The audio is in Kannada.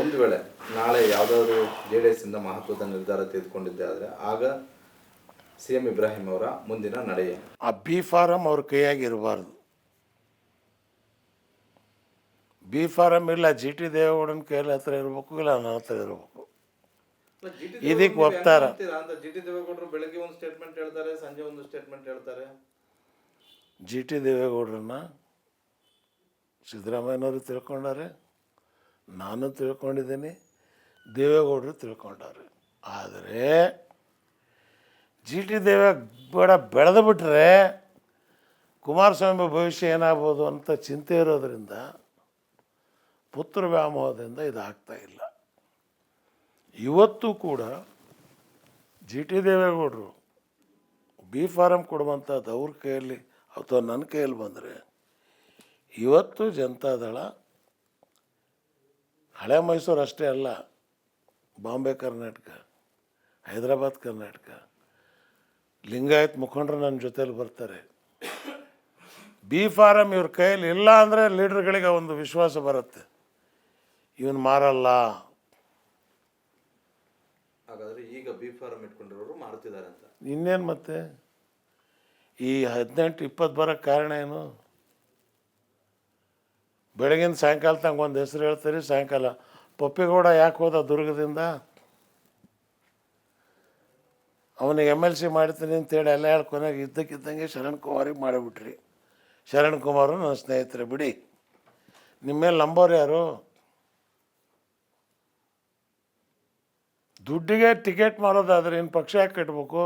ಒಂದು ವೇಳೆ ನಾಳೆ ಯಾವುದಾದ್ರು ಜೆ ಡಿ ಎಸ್ ಇಂದ ಮಹತ್ವದ ನಿರ್ಧಾರ ತೆಗೆದುಕೊಂಡಿದ್ದೆ ಆದರೆ ಆಗ ಸಿ ಎಂ ಇಬ್ರಾಹಿಂ ಅವರ ಮುಂದಿನ ನಡೆ ಆ ಬಿ ಫಾರಂ ಅವ್ರ ಕೈಯಾಗಿರಬಾರ್ದು ಬಿ ಫಾರಂ ಇಲ್ಲ ಜಿ ಟಿ ದೇವೇಗೌಡನ ಕೈಯಲ್ಲಿ ಹತ್ರ ಇರಬೇಕು ಇಲ್ಲ ನನ್ನ ಹತ್ರ ಇರಬೇಕು. ಇದಕ್ಕೆ ಒಪ್ತಾರ? ಜಿ ಟಿ ದೇವೇಗೌಡರು ಬೆಳಗ್ಗೆ ಒಂದು ಸ್ಟೇಟ್ಮೆಂಟ್ ಹೇಳ್ತಾರೆ ಸಂಜೆ ಒಂದು ಸ್ಟೇಟ್ಮೆಂಟ್ ಹೇಳ್ತಾರೆ. ಜಿ ಟಿ ದೇವೇಗೌಡರನ್ನ ಸಿದ್ದರಾಮಯ್ಯನವರು ತಿಳ್ಕೊಂಡಾರೆ? ನಾನು ತಿಳ್ಕೊಂಡಿದ್ದೀನಿ, ದೇವೇಗೌಡರು ತಿಳ್ಕೊಂಡವ್ರು. ಆದರೆ ಜಿ ಟಿ ದೇವೇಗೌಡ ಬೆಳೆದು ಬಿಟ್ಟರೆ ಕುಮಾರಸ್ವಾಮಿ ಭವಿಷ್ಯ ಏನಾಗ್ಬೋದು ಅಂತ ಚಿಂತೆ ಇರೋದರಿಂದ ಪುತ್ರ ವ್ಯಾಮೋಹದಿಂದ ಇದಾಗ್ತಾ ಇಲ್ಲ. ಇವತ್ತು ಕೂಡ ಜಿ ಟಿ ದೇವೇಗೌಡರು ಬಿ ಫಾರಂ ಕೊಡುವಂಥದ್ದು ಅವ್ರ ಕೈಯಲ್ಲಿ ಅಥವಾ ನನ್ನ ಕೈಯಲ್ಲಿ ಬಂದರೆ ಇವತ್ತು ಜನತಾದಳ ಹಳೆ ಮೈಸೂರು ಅಷ್ಟೇ ಅಲ್ಲ. ಬಾಂಬೆ ಕರ್ನಾಟಕ ಹೈದರಾಬಾದ್ ಕರ್ನಾಟಕ. ಲಿಂಗಾಯತ್ ಮುಖಂಡರು ನನ್ನ ಜೊತೇಲಿ ಬರ್ತಾರೆ. ಬಿ ಫಾರಮ್ ಇವ್ರ ಕೈಯಲ್ಲಿ ಇಲ್ಲ ಅಂದರೆ ಲೀಡರ್ಗಳಿಗೆ ಒಂದು ವಿಶ್ವಾಸ ಬರುತ್ತೆ. ಇವನು ಮಾರಲ್ಲ. ಹಾಗಾದರೆ ಈಗ ಬಿ ಫಾರಂ ಇಟ್ಕೊಂಡಿರೋರು ಮಾಡ್ತಿದ್ದಾರೆ ಅಂತ. ಇನ್ನೇನು ಮತ್ತೆ? ಈ ಹದಿನೆಂಟು ಇಪ್ಪತ್ತು ಬರೋಕ್ಕೆ ಕಾರಣ ಏನು? ಬೆಳಗಿನ ಸಾಯಂಕಾಲ ತಂಗೆ ಒಂದು ಹೆಸರು ಹೇಳ್ತೀರಿ? ಸಾಯಂಕಾಲ. ಪಪ್ಪಿಗೌಡ ಯಾಕೆ ಹೋದ ದುರ್ಗದಿಂದ? ಅವನಿಗೆ ಎಂ ಎಲ್ ಸಿ ಮಾಡ್ತೀನಿ ಅಂತೇಳಿ ಎಲ್ಲ ಹೇಳಿ ಕೊನೆಗೆ ಇದ್ದಕ್ಕಿದ್ದಂಗೆ ಶರಣ್ ಕುಮಾರಿಗೆ ಮಾಡಿಬಿಟ್ರಿ. ಶರಣ್ ಕುಮಾರು ನನ್ನ ಸ್ನೇಹಿತರೆ, ಬಿಡಿ. ನಿಮ್ಮ ಮೇಲೆ ನಂಬೋರು ಯಾರು? ದುಡ್ಡಿಗೆ ಟಿಕೆಟ್ ಮಾಡೋದಾದ್ರೆ ಇನ್ನು ಪಕ್ಷ ಯಾಕೆ ಕಟ್ಬೇಕು?